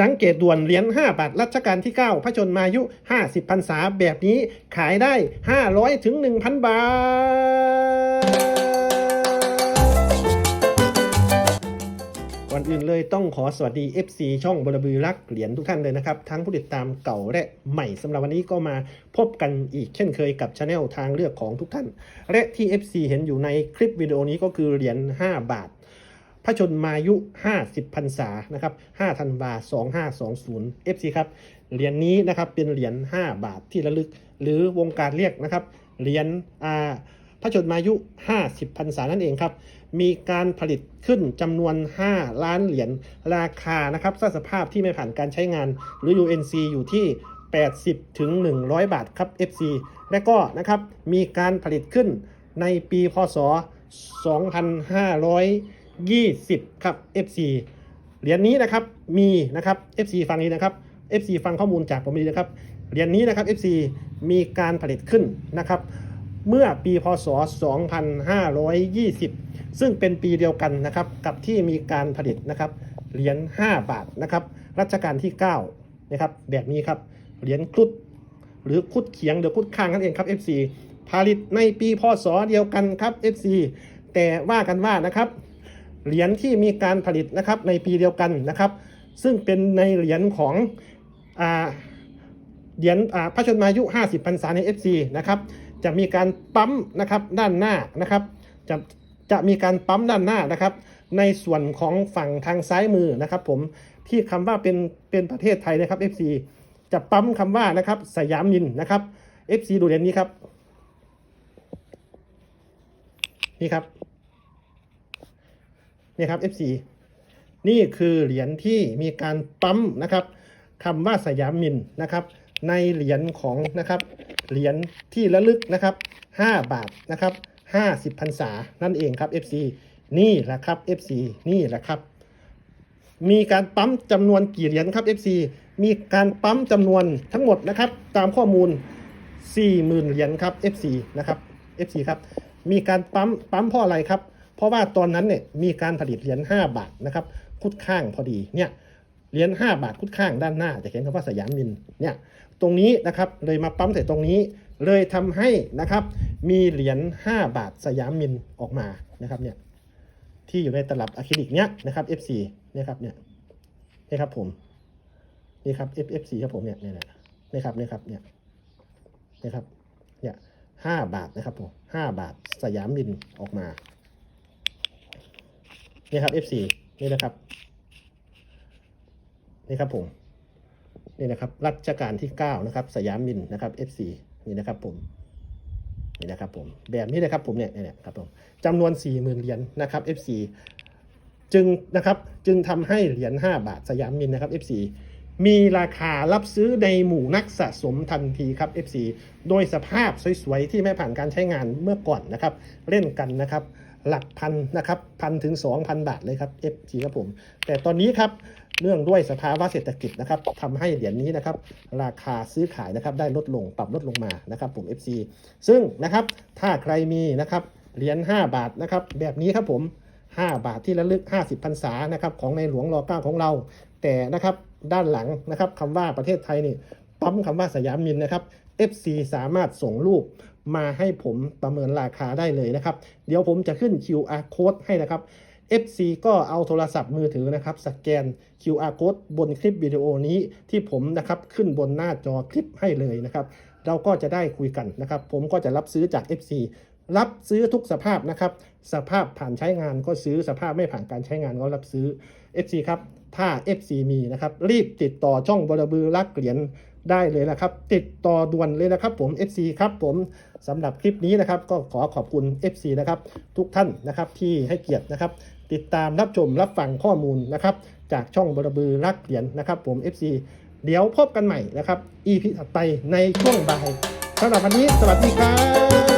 สังเกตด่วนเหรียญ5บาทรัชกาลที่ 9 พระชนมายุ 50พรรษาแบบนี้ขายได้ 500 ถึง 1,000 บาทก่อนอื่นเลยต้องขอสวัสดี FC ช่องบรบือรักเหรียญทุกท่านเลยนะครับ ทั้งผู้ติดตามเก่าและใหม่สำหรับวันนี้ก็มาพบกันอีกเช่นเคยกับช anel ทางเลือกของทุกท่าน และที่ FC เห็นอยู่ในคลิปวิดีโอนี้ก็คือเหรียญ5บาท พระชนมายุ 50พรรษานะครับ5ธันวา2520 FC ครับ เหรียญนี้นะครับเป็นเหรียญ 5 บาทที่ระลึก หรือวงการเรียกนะครับ เหรียญอ่าพระชนมายุ 50พรรษานั่นเองครับ มีการผลิตขึ้นจำนวน 5 ล้านเหรียญ ราคานะครับสภาพที่ไม่ผ่านการใช้งาน หรือ UNC อยู่ที่ 80ถึง100 บาทครับ FC และก็นะครับมีการผลิตขึ้นในปีพศ 20 ครับ FC เหรียญนี้นะครับมีนะครับ FC ฟังนี้นะครับ FC ฟังข้อมูลจากผมดีนะครับเหรียญนี้นะครับ FC มีการผลิตขึ้นนะครับ เมื่อปีพศ 2520 ซึ่งเป็นปีเดียวกันนะครับกับที่มีการผลิตนะครับเหรียญ5บาทนะครับรัชกาลที่9นะครับแบบนี้ครับเหรียญครุฑหรือครุฑเขียงหรือครุฑข้างนั่นเองครับ FC ผลิตในปีพศเดียวกันครับ FC แต่ว่ากันว่านะครับ เหรียญที่มีการผลิตนะครับในปีเดียวกันนะครับ ซึ่งเป็นในเหรียญของอเหรียญพระชนมายุ 50พรรษาใน FC นะครับจะมีการปั๊มนะครับด้านหน้านะครับจะจะมีการปั๊มด้านหน้านะครับ ในส่วนของฝั่งทางซ้ายมือนะครับ ผมที่คำว่าเป็นเป็นประเทศไทยนะครับ FC จะปั๊มคำว่านะครับสยามมินนะครับ FC ดูเหรียญนี้ครับนี่ครับ นี่ครับ FC นี่คือเหรียญที่มีการปั๊มนะครับคำว่าสยามมินนะครับในเหรียญของนะครับเหรียญที่ระลึกนะครับ 5 บาทนะครับ50พรรษานั่นเองครับ FC นี่แหละครับ FC นี่แหละครับ มีการปั๊มจำนวนกี่เหรียญครับ FC มีการปั๊มจำนวนทั้งหมดนะครับ ตามข้อมูล 40,000 เหรียญครับ FC นะครับ FC ครับ มีการปั๊มปั๊มเพราะอะไรครับ เพราะว่าตอนนั้นเนี่ยมีการผลิตเหรียญ5บาทนะครับคุดข้างพอดีเนี่ยเหรียญ5บาทคุดข้างด้านหน้าจะเขียนคำว่าสยามมินเนี่ยตรงนี้นะครับเลยมาปั๊มใส่ตรงนี้เลยทำให้นะครับมีเหรียญ5บาทสยามมินออกมานะครับเนี่ยที่อยู่ในตลับอะคริลิกเนี้ยนะครับ F4 เนี่ยครับเนี่ยนี่ครับผมนี่ครับ F F4 ครับผมเนี่ยเนี่ยนี่ยนี่ครับนี่ครับเนี่ยนี่ครับเนี่ยห้าบาทนะครับผมห้าบาทสยามมินออกมา นี่ครับ F4 นี่นะครับนี่ครับผมนี่นะครับรัชกาลที่ 9 นะครับ สยามมินนะครับ F4 นี่นะครับผมนี่นะครับผมแบบนี้นะครับผมเนี่ยเนี่ยครับผมจำนวน 40,000 เหรียญนะครับ F4 จึงนะครับจึงทำให้เหรียญ5บาทสยามมินนะครับ F4 มีราคารับซื้อในหมู่นักสะสมทันทีครับ F4 โดยสภาพสวยๆ ที่ไม่ผ่านการใช้งานเมื่อก่อนนะครับ เล่นกันนะครับ หลักพันนะครับพันถึง 2,000 บาทเลยครับ F4 ครับผม แต่ตอนนี้ครับเนื่องด้วยสภาวะเศรษฐกิจนะครับทำให้เหรียญนี้นะครับ ราคาซื้อขายนะครับได้ลดลงปรับลดลงมานะครับผม FC ซึ่งนะครับถ้าใครมีนะครับเหรียญ5บาทนะครับแบบนี้ครับผม 5 บาทที่ระลึก 50พรรษานะครับของในหลวงรอเก้าของเรา แต่นะครับด้านหลังนะครับคำว่าประเทศไทยนี่ ปั๊มคำว่าสยามมินนะครับ FC สามารถส่งรูปมาให้ผมประเมินราคาได้เลยนะครับ เดี๋ยวผมจะขึ้น QR code ให้นะครับ FC ก็เอาโทรศัพท์มือถือนะครับ สแกน QR code บนคลิปวิดีโอนี้ที่ผมนะครับขึ้นบนหน้าจอคลิปให้เลยนะครับ เราก็จะได้คุยกันนะครับ ผมก็จะรับซื้อจาก FC รับซื้อทุกสภาพนะครับ สภาพผ่านใช้งานก็ซื้อสภาพไม่ผ่านการใช้งานก็รับซื้อ FC ครับ ถ้า FC มีนะครับ รีบติดต่อช่องบรบือรักเหรียญ ได้เลยนะครับ ติดต่อด่วนเลยนะครับผม FC ครับผมสำหรับคลิปนี้นะครับ ก็ขอขอบคุณ FC นะครับ ทุกท่านนะครับที่ให้เกียรตินะครับ ติดตามรับชมรับฟังข้อมูลนะครับ จากช่องบรบือรักเหรียญนะครับ ผม FC เดี๋ยวพบกันใหม่นะครับ EP ถัดไปในช่วงบ่ายสำหรับวันนี้ สวัสดีครับ